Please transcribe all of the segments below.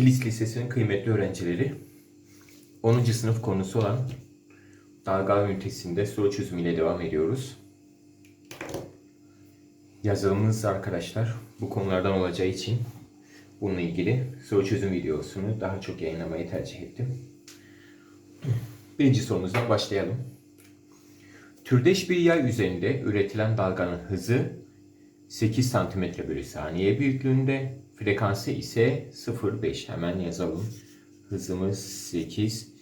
Kilis Lisesi'nin kıymetli öğrencileri 10. sınıf konusu olan dalga ünitesinde soru çözümüyle devam ediyoruz. Yazılımımız arkadaşlar bu konulardan olacağı için bununla ilgili soru çözüm videosunu daha çok yayınlamayı tercih ettim. Birinci sorumuzdan başlayalım. Türdeş bir yay üzerinde üretilen dalganın hızı 8 cm bölü saniye büyüklüğünde, frekansı ise 0,5. Hemen yazalım. Hızımız 8,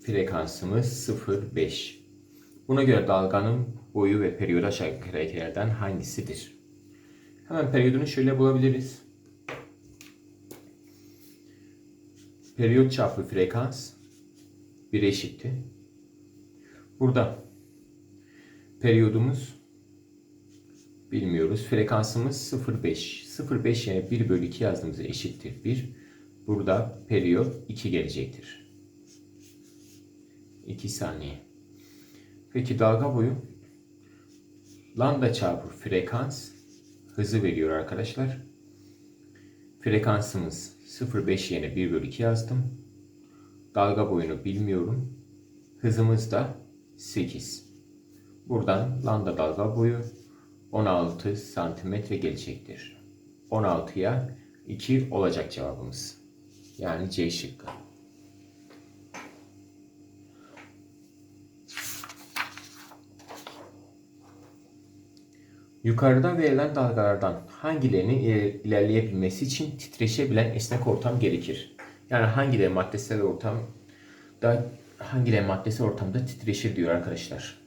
frekansımız 0,5. Buna göre dalganın boyu ve periyodu aşağıdakilerden hangisidir? Hemen periyodunu şöyle bulabiliriz. Periyot çarpı frekans 1 eşittir. Burada periyodumuz bilmiyoruz. Frekansımız 0,5. 0,5 yerine 1 bölü 2 yazdığımızda eşittir 1. Burada periyot 2 gelecektir. 2 saniye. Peki dalga boyu lambda çarpı frekans hızı veriyor arkadaşlar. Frekansımız 0,5 yerine 1 bölü 2 yazdım. Dalga boyunu bilmiyorum. Hızımız da 8. Buradan lambda dalga boyu 16 santimetre gelecektir. 16'ya 2 olacak cevabımız. Yani C şıkkı. Yukarıda verilen dalgalardan hangilerinin iler- ilerleyebilmesi için titreşebilen esnek ortam gerekir? Yani hangileri maddesel ortamda hangileri maddesel ortamda titreşir diyor arkadaşlar.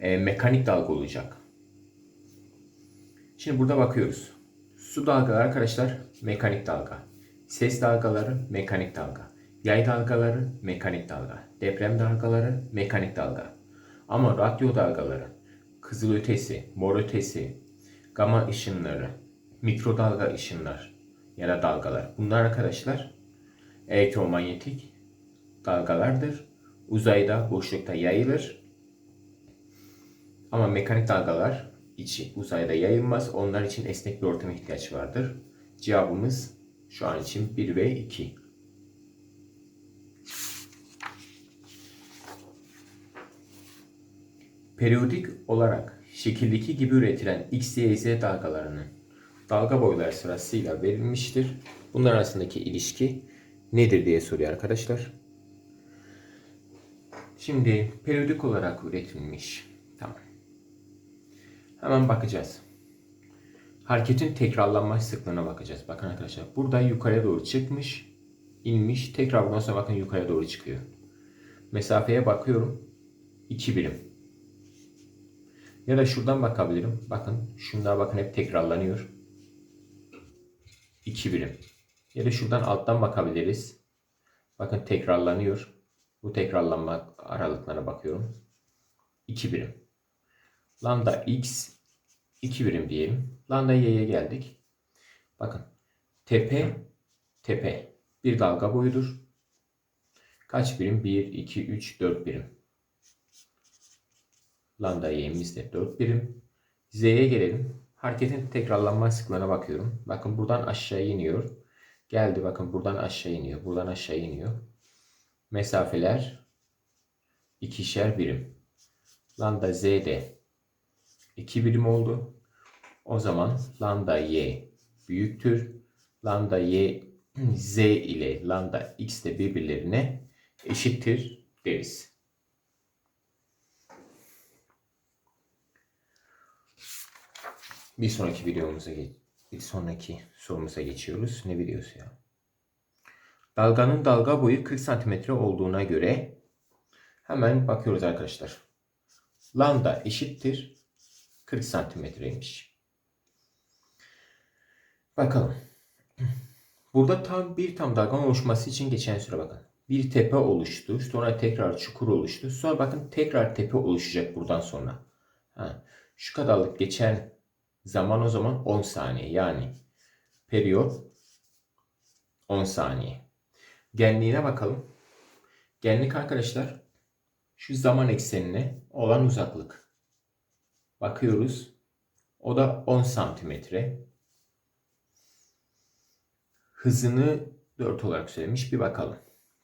E, mekanik dalga olacak. Şimdi burada bakıyoruz. Su dalgaları arkadaşlar mekanik dalga. Ses dalgaları mekanik dalga. Yay dalgaları mekanik dalga. Deprem dalgaları mekanik dalga. Ama radyo dalgaları, kızılötesi, morötesi, gama ışınları, mikrodalga ışınlar ya da dalgalar. Bunlar arkadaşlar elektromanyetik dalgalardır. Uzayda, boşlukta yayılır. Ama mekanik dalgalar içi uzayda yayılmaz. Onlar için esnek bir ortama ihtiyaç vardır. Cevabımız şu an için 1 ve 2. Periyodik olarak şekildeki gibi üretilen X, Y, Z dalgalarının dalga boyları sırasıyla verilmiştir. Bunlar arasındaki ilişki nedir diye soruyor arkadaşlar. Şimdi periyodik olarak üretilmiş. Tamam. Hemen bakacağız. Hareketin tekrarlanma sıklığına bakacağız. Bakın arkadaşlar burada yukarıya doğru çıkmış, inmiş, tekrar bundan sonra bakın yukarıya doğru çıkıyor. Mesafeye bakıyorum. 2 birim. Ya da şuradan bakabilirim. Bakın şunlar bakın hep tekrarlanıyor. 2 birim. Ya da şuradan alttan bakabiliriz. Bakın tekrarlanıyor. Bu tekrarlanma aralıklarına bakıyorum. 2 birim. Lambda x 2 birim diyelim. Lambda y'ye geldik. Bakın tepe tepe bir dalga boyudur. Kaç birim? 1, 2, 3, 4 birim. Lambda y'miz de 4 birim. Z'ye gelelim. Hareketin tekrarlanma sıklığına bakıyorum. Bakın buradan aşağı iniyor. Geldi bakın buradan aşağı iniyor. Buradan aşağı iniyor. Mesafeler ikişer birim. Lambda z de 2 birim oldu. O zaman lambda y büyüktür. Lambda y z ile lambda x de birbirlerine eşittir deriz. Bir sonraki videomuza bir sonraki sorumuza geçiyoruz. Ne videosu ya? Dalganın dalga boyu 40 cm olduğuna göre hemen bakıyoruz arkadaşlar. Lambda eşittir 40 santimetreymiş. Bakalım. Burada tam bir tam dalganın oluşması için geçen süre bakın. Bir tepe oluştu. Sonra tekrar çukur oluştu. Sonra bakın tekrar tepe oluşacak buradan sonra. Ha, şu kadarlık geçen zaman o zaman 10 saniye. Yani periyot 10 saniye. Genliğine bakalım. Genlik arkadaşlar şu zaman eksenine olan uzaklık. Bakıyoruz. O da 10 santimetre. Hızını 4 olarak söylemiş. Bir bakalım.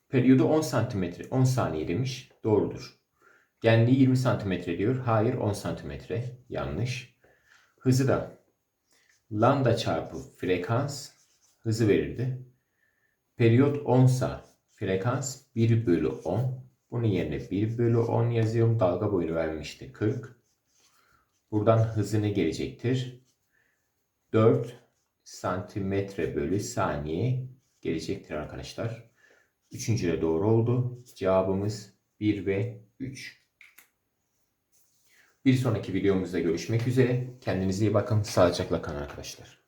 Periyodu 10 santimetre, 10 saniye demiş. Doğrudur. Genliği 20 santimetre diyor. Hayır 10 santimetre. Yanlış. Hızı da lambda çarpı frekans hızı verirdi. Periyot 10 sa frekans 1 bölü 10. Bunun yerine 1 bölü 10 yazıyorum. Dalga boyu vermişti 40. Buradan hızı ne gelecektir? 4 santimetre bölü saniye gelecektir arkadaşlar. Üçüncü de doğru oldu. Cevabımız 1 ve 3. Bir sonraki videomuzda görüşmek üzere. Kendinize iyi bakın. Sağlıcakla kalın arkadaşlar.